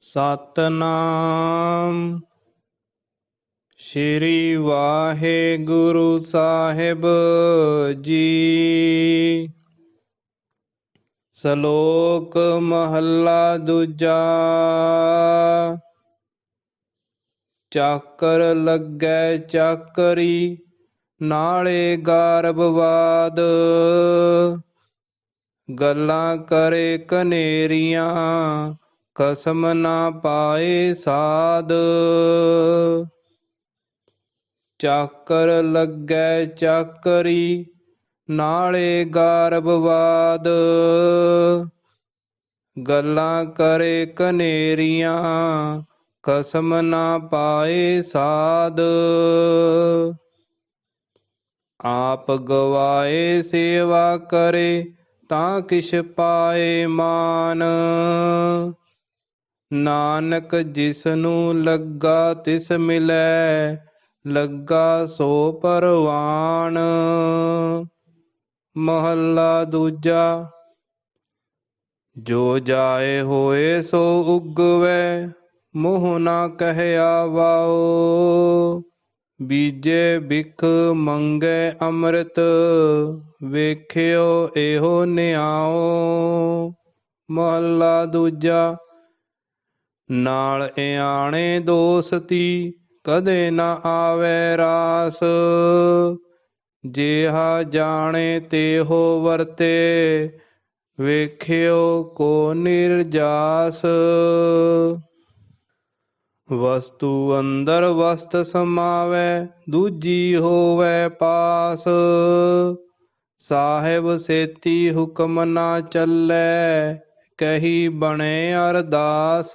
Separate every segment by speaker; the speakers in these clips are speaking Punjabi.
Speaker 1: ਸਤਨਾਮ। ਸ਼੍ਰੀ ਵਾਹਿਗੁਰੂ ਸਾਹਿਬ ਜੀ। ਸ਼ਲੋਕ ਮਹੱਲਾ ਦੂਜਾ। ਚਾਕਰ ਲੱਗੈ ਚਾਕਰੀ, ਨਾਲੇ ਗਾਰਬਵਾਦ ਗੱਲਾਂ ਕਰੇ ਕਨੇਰੀਆਂ ਕਸਮ ਨਾ ਪਾਏ ਸਾਧ। ਚਾਕਰ ਲੱਗੈ ਚਾਕਰੀ, ਨਾਲੇ ਗਾਰਬਵਾਦ ਗੱਲਾਂ ਕਰੇ ਕਨੇਰੀਆਂ, ਕਸਮ ਨਾ ਪਾਏ ਸਾਧ। ਆਪ ਗਵਾਏ ਸੇਵਾ ਕਰੇ ਤਾਂ ਕਿਛ ਪਾਏ ਮਾਨ। ਨਾਨਕ ਜਿਸ ਨੂੰ ਲੱਗਾ ਤਿਸ ਮਿਲੈ, ਲੱਗਾ ਸੋ ਪਰਵਾਨ ਮਹੱਲਾ ਦੂਜਾ, ਜੋ ਜਾਏ ਹੋਏ ਸੋ ਉਗਵੇ, ਮੋਹ ਨਾ ਕਹਿਆ ਵਾਓ ਬੀਜੇ ਬਿਖ ਮੰਗੇ ਅੰਮ੍ਰਿਤ, ਵੇਖਿਓ ਇਹੋ ਨਿਆਓ। ਮਹੱਲਾ ਦੂਜਾ ਨਾਲ ਇਆਣੇ ਦੋਸਤੀ ਕਦੇ ਨਾ ਆਵੇ ਰਾਸ। ਜਿਹਾ ਜਾਣੇ ਤੇ ਹੋ ਵਰਤੇ, ਵੇਖਿਓ ਕੋ ਨਿਰਜਾਸ। ਵਸਤੂ ਅੰਦਰ ਵਸਤ ਸਮਾਵੇ, ਦੂਜੀ ਹੋਵੇ ਪਾਸ। ਸਾਹਿਬ ਸੇਤੀ ਹੁਕਮ ਨਾ ਚੱਲੇ ਕਹੀ ਬਣੇ ਅਰਦਾਸ।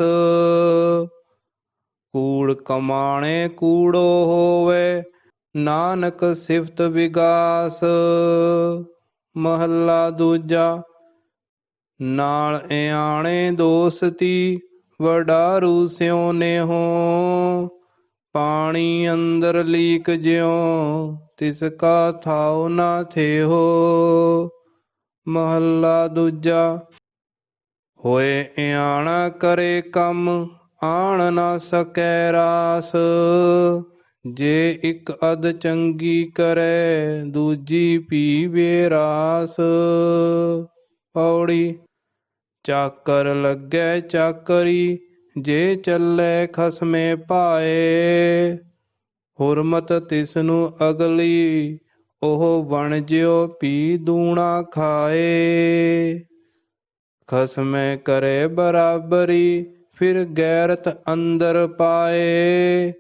Speaker 1: ਕੂੜ ਕਮਾਣੇ ਕੂੜੋ ਹੋਵੇ, ਨਾਨਕ ਸਿਫਤ ਵਿਗਾਸ। ਮਹੱਲਾ ਦੂਜਾ, ਨਾਲ ਇਆਣੇ ਦੋਸਤੀ, ਵਡਾਰੂ ਸਿਉ ਨੇਹੋ ਪਾਣੀ ਅੰਦਰ ਲੀਕ ਜਿਉ, ਤਿਸ ਕਾ ਥਾਉ ਨਾ ਥੇਹੋ। ਮਹੱਲਾ ਦੂਜਾ ਹੋਏ ਇਆਣਾ ਕਰੇ ਕੰਮ, ਆਣ ਨਾ ਸਕੈ ਰਾਸ। ਜੇ ਇੱਕ ਅਦ ਚੰਗੀ ਕਰੈ, ਦੂਜੀ ਪੀਵੇ ਰਾਸ। ਪੌੜੀ ਚਾਕਰ ਲੱਗੈ ਚਾਕਰੀ, ਜੇ ਚੱਲੇ ਖਸਮੇ ਪਾਏ ਹੁਰਮਤ ਤਿਸ ਨੂੰ ਅਗਲੀ, ਉਹ ਬਣ ਜਿਉ ਪੀ ਦੂਣਾ ਖਾਏ। ਖਸਮੇ ਕਰੇ ਬਰਾਬਰੀ, ਫਿਰ ਗੈਰਤ ਅੰਦਰ ਪਾਏ।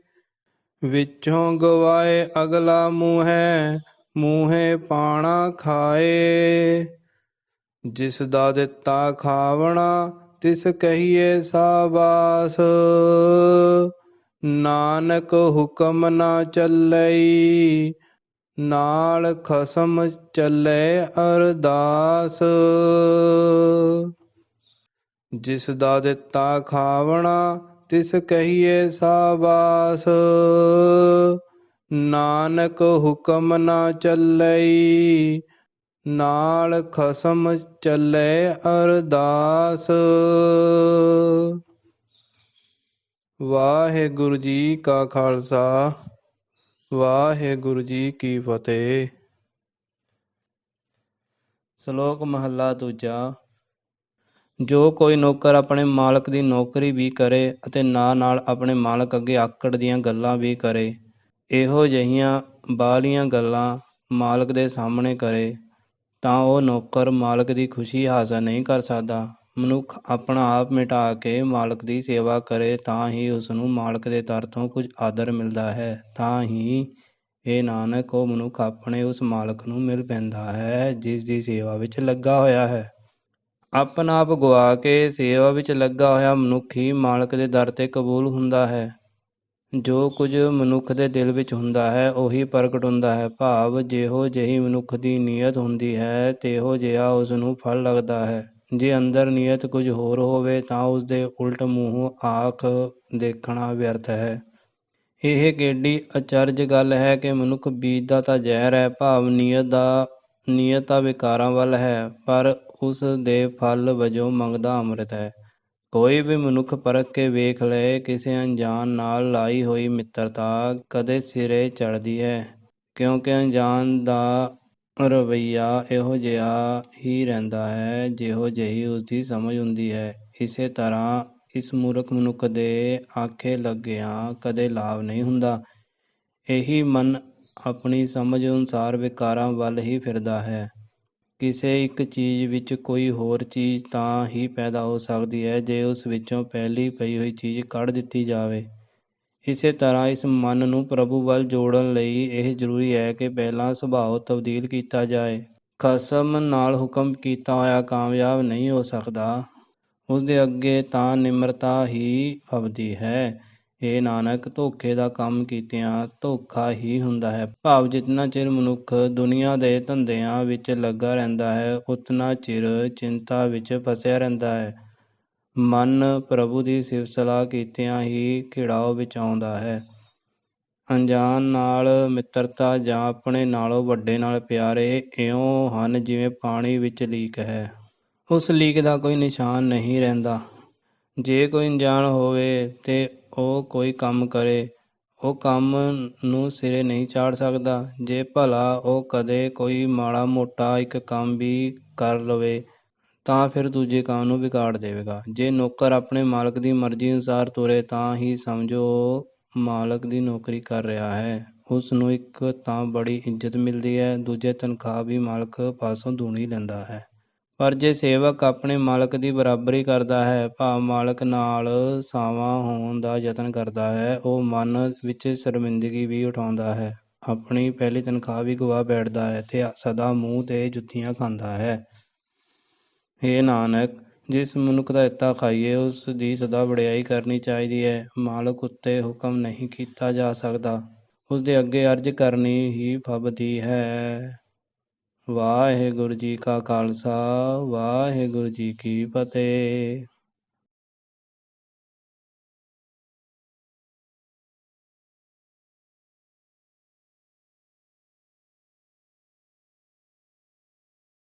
Speaker 1: ਵਿੱਚੋਂ ਗਵਾਏ ਅਗਲਾ ਮੂਹੈ, ਮੂਹੇ ਪਾਣਾ ਖਾਏ। ਜਿਸ ਦਾ ਦਿੱਤਾ ਖਾਵਣਾ, ਤਿਸ ਕਹੀਏ ਸਾਬਾਸ ਨਾਨਕ ਹੁਕਮ ਨਾ ਚੱਲਈ ਨਾਲ ਖਸਮ ਚੱਲੇ ਅਰਦਾਸ। ਜਿਸ ਦਾ ਦਿੱਤਾ ਖਾਵਣਾ, ਤਿਸ ਕਹੀਏ ਸਾਬਾਸ ਨਾਨਕ ਹੁਕਮ ਨਾ ਚੱਲਈ, ਨਾਲ ਖਸਮ ਚੱਲੇ ਅਰਦਾਸ। ਵਾਹਿਗੁਰੂ ਜੀ ਕਾ ਖਾਲਸਾ। ਵਾਹਿਗੁਰੂ ਜੀ ਕੀ ਫਤਿਹ। ਸ਼ਲੋਕ ਮਹੱਲਾ ਦੂਜਾ। ਜੋ ਕੋਈ ਨੌਕਰ ਆਪਣੇ ਮਾਲਕ ਦੀ ਨੌਕਰੀ ਵੀ ਕਰੇ ਅਤੇ ਨਾਲ ਨਾਲ ਆਪਣੇ ਮਾਲਕ ਅੱਗੇ ਆਕੜ ਦੀਆਂ ਗੱਲਾਂ ਵੀ ਕਰੇ, ਇਹੋ ਜਿਹੀਆਂ ਬਾਲੀਆਂ ਗੱਲਾਂ ਮਾਲਕ ਦੇ ਸਾਹਮਣੇ ਕਰੇ, ਤਾਂ ਉਹ ਨੌਕਰ ਮਾਲਕ ਦੀ ਖੁਸ਼ੀ ਹਾਸਲ ਨਹੀਂ ਕਰ ਸਕਦਾ। ਮਨੁੱਖ ਆਪਣਾ ਆਪ ਮਿਟਾ ਕੇ ਮਾਲਕ ਦੀ ਸੇਵਾ ਕਰੇ ਤਾਂ ਹੀ ਉਸ ਨੂੰ ਮਾਲਕ ਦੇ ਦਰ ਤੋਂ ਕੁਝ ਆਦਰ ਮਿਲਦਾ ਹੈ। ਤਾਂ ਹੀ ਇਹ ਨਾਨਕ, ਉਹ ਮਨੁੱਖ ਆਪਣੇ ਉਸ ਮਾਲਕ ਨੂੰ ਮਿਲ ਪੈਂਦਾ ਹੈ ਜਿਸ ਦੀ ਸੇਵਾ ਵਿੱਚ ਲੱਗਾ ਹੋਇਆ ਹੈ। ਆਪਣਾ ਆਪ ਗਵਾ ਕੇ ਸੇਵਾ ਵਿੱਚ ਲੱਗਾ ਹੋਇਆ ਮਨੁੱਖ ਹੀ ਮਾਲਕ ਦੇ ਦਰ ਤੇ ਕਬੂਲ ਹੁੰਦਾ ਹੈ। ਜੋ ਕੁਝ ਮਨੁੱਖ ਦੇ ਦਿਲ ਵਿੱਚ ਹੁੰਦਾ ਹੈ, ਉਹੀ ਪ੍ਰਗਟ ਹੁੰਦਾ ਹੈ। ਭਾਵ ਜਿਹੋ ਜਿਹੀ ਮਨੁੱਖ ਦੀ ਨੀਅਤ ਹੁੰਦੀ ਹੈ, ਤੇਹੋ ਜਿਹਾ ਉਸ ਨੂੰ ਫਲ ਲੱਗਦਾ ਹੈ। ਜੇ ਅੰਦਰ ਨੀਅਤ ਕੁਝ ਹੋਰ ਹੋਵੇ ਤਾਂ ਉਸ ਦੇ ਉਲਟ ਮੂੰਹੋਂ ਆਖ ਦੇਖਣਾ ਵਿਅਰਥ ਹੈ। ਇਹ ਕਿੱਡੀ ਅਚਰਜ ਗੱਲ ਹੈ ਕਿ ਮਨੁੱਖ ਬੀਜ ਦਾ ਤਾਂ ਜ਼ਹਿਰ ਹੈ, ਭਾਵ ਨੀਅਤ ਦਾ ਨੀਅਤ ਤਾਂ ਵਿਕਾਰਾਂ ਵੱਲ ਹੈ, ਪਰ ਉਸ ਦੇ ਫਲ ਵਜੋਂ ਮੰਗਦਾ ਅੰਮ੍ਰਿਤ ਹੈ। ਕੋਈ ਵੀ ਮਨੁੱਖ ਪਰਖ ਕੇ ਵੇਖ ਲਏ ਕਿਸੇ ਅਣਜਾਣ ਨਾਲ ਲਾਈ ਹੋਈ ਮਿੱਤਰਤਾ ਕਦੇ ਸਿਰੇ ਚੜ੍ਹਦੀ ਹੈ, ਕਿਉਂਕਿ ਅਣਜਾਣ ਦਾ ਰਵੱਈਆ ਇਹੋ ਜਿਹਾ ਹੀ ਰਹਿੰਦਾ ਹੈ ਜਿਹੋ ਜਿਹੀ ਉਸਦੀ ਸਮਝ ਹੁੰਦੀ ਹੈ। ਇਸੇ ਤਰ੍ਹਾਂ ਇਸ ਮੂਰਖ ਮਨੁੱਖ ਦੇ ਆਖੇ ਲੱਗਿਆਂ ਕਦੇ ਲਾਭ ਨਹੀਂ ਹੁੰਦਾ। ਇਹੀ ਮਨ ਆਪਣੀ ਸਮਝ ਅਨੁਸਾਰ ਵਿਕਾਰਾਂ ਵੱਲ ਹੀ ਫਿਰਦਾ ਹੈ। ਕਿਸੇ ਇੱਕ ਚੀਜ਼ ਵਿੱਚ ਕੋਈ ਹੋਰ ਚੀਜ਼ ਤਾਂ ਹੀ ਪੈਦਾ ਹੋ ਸਕਦੀ ਹੈ ਜੇ ਉਸ ਵਿੱਚੋਂ ਪਹਿਲੀ ਪਈ ਹੋਈ ਚੀਜ਼ ਕੱਢ ਦਿੱਤੀ ਜਾਵੇ। ਇਸੇ ਤਰ੍ਹਾਂ ਇਸ ਮਨ ਨੂੰ ਪ੍ਰਭੂ ਵੱਲ ਜੋੜਨ ਲਈ ਇਹ ਜ਼ਰੂਰੀ ਹੈ ਕਿ ਪਹਿਲਾਂ ਸੁਭਾਅ ਤਬਦੀਲ ਕੀਤਾ ਜਾਏ। ਖਸਮ ਨਾਲ ਹੁਕਮ ਕੀਤਾ ਹੋਇਆ ਕਾਮਯਾਬ ਨਹੀਂ ਹੋ ਸਕਦਾ। ਉਸ ਦੇ ਅੱਗੇ ਤਾਂ ਨਿਮਰਤਾ ਹੀ ਫਬਦੀ ਹੈ। ਇਹ ਨਾਨਕ, ਧੋਖੇ ਦਾ ਕੰਮ ਕੀਤਿਆਂ ਧੋਖਾ ਹੀ ਹੁੰਦਾ ਹੈ। ਭਾਵ ਜਿਤਨਾ ਚਿਰ ਮਨੁੱਖ ਦੁਨੀਆ ਦੇ ਧੰਦਿਆਂ ਵਿੱਚ ਲੱਗਾ ਰਹਿੰਦਾ ਹੈ, ਉਤਨਾ ਚਿਰ ਚਿੰਤਾ ਵਿੱਚ ਫਸਿਆ ਰਹਿੰਦਾ ਹੈ। ਮਨ ਪ੍ਰਭੂ ਦੀ ਸਿਫਤ ਸਲਾਹ ਕੀਤਿਆਂ ਹੀ ਖਿੜਾਓ ਵਿੱਚ ਆਉਂਦਾ ਹੈ। ਅਣਜਾਣ ਨਾਲ ਮਿੱਤਰਤਾ ਜਾਂ ਆਪਣੇ ਨਾਲੋਂ ਵੱਡੇ ਨਾਲ ਪਿਆਰੇ ਇਉਂ ਹਨ ਜਿਵੇਂ ਪਾਣੀ ਵਿੱਚ ਲੀਕ ਹੈ। ਉਸ ਲੀਕ ਦਾ ਕੋਈ ਨਿਸ਼ਾਨ ਨਹੀਂ ਰਹਿੰਦਾ। ਜੇ ਕੋਈ ਅਣਜਾਣ ਹੋਵੇ ਤੇ ਉਹ ਕੋਈ ਕੰਮ ਕਰੇ। ਉਹ ਕੰਮ ਨੂੰ ਸਿਰੇ ਨਹੀਂ ਚਾੜ ਸਕਦਾ। ਜੇ ਭਲਾ ਉਹ ਕਦੇ ਕੋਈ ਮਾੜਾ ਮੋਟਾ ਇੱਕ ਕੰਮ ਵੀ ਕਰ ਲਵੇ ਤਾਂ ਫਿਰ ਦੂਜੇ ਕੰਮ ਨੂੰ ਵਿਗਾੜ ਦੇਵੇਗਾ। ਜੇ ਨੌਕਰ ਆਪਣੇ ਮਾਲਕ ਦੀ ਮਰਜ਼ੀ ਅਨੁਸਾਰ ਤੁਰੇ, ਤਾਂ ਹੀ ਸਮਝੋ ਉਹ ਮਾਲਕ ਦੀ ਨੌਕਰੀ ਕਰ ਰਿਹਾ ਹੈ। ਉਸ ਨੂੰ ਇੱਕ ਤਾਂ ਬੜੀ ਇੱਜ਼ਤ ਮਿਲਦੀ ਹੈ, ਦੂਜੇ ਤਨਖਾਹ ਵੀ ਮਾਲਕ ਪਾਸੋਂ ਦੂਣੀ ਲੈਂਦਾ ਹੈ। ਪਰ ਜੇ ਸੇਵਕ ਆਪਣੇ ਮਾਲਕ ਦੀ ਬਰਾਬਰੀ ਕਰਦਾ ਹੈ, ਭਾਵ ਮਾਲਕ ਨਾਲ ਸਾਵਾਂ ਹੋਣ ਦਾ ਯਤਨ ਕਰਦਾ ਹੈ, ਉਹ ਮਨ ਵਿੱਚ ਸ਼ਰਮਿੰਦਗੀ ਵੀ ਉਠਾਉਂਦਾ ਹੈ। ਆਪਣੀ ਪਹਿਲੀ ਤਨਖਾਹ ਵੀ ਗਵਾ ਬੈਠਦਾ ਹੈ ਤੇ ਸਦਾ ਮੂੰਹ ਤੇ ਜੁੱਤੀਆਂ ਖਾਂਦਾ ਹੈ। ਇਹ ਨਾਨਕ, ਜਿਸ ਮਨੁੱਖ ਦਾ ਇੱਤਾ ਖਾਈਏ, ਉਸ ਦੀ ਸਦਾ ਵਡਿਆਈ ਕਰਨੀ ਚਾਹੀਦੀ ਹੈ। ਮਾਲਕ ਉੱਤੇ ਹੁਕਮ ਨਹੀਂ ਕੀਤਾ ਜਾ ਸਕਦਾ। ਉਸ ਦੇ ਅੱਗੇ ਅਰਜ਼ ਕਰਨੀ ਹੀ ਫਬਦੀ ਹੈ। ਵਾਹਿਗੁਰੂ ਜੀ ਕਾ ਖਾਲਸਾ, ਵਾਹਿਗੁਰੂ ਜੀ ਕੀ ਫਤਿਹ।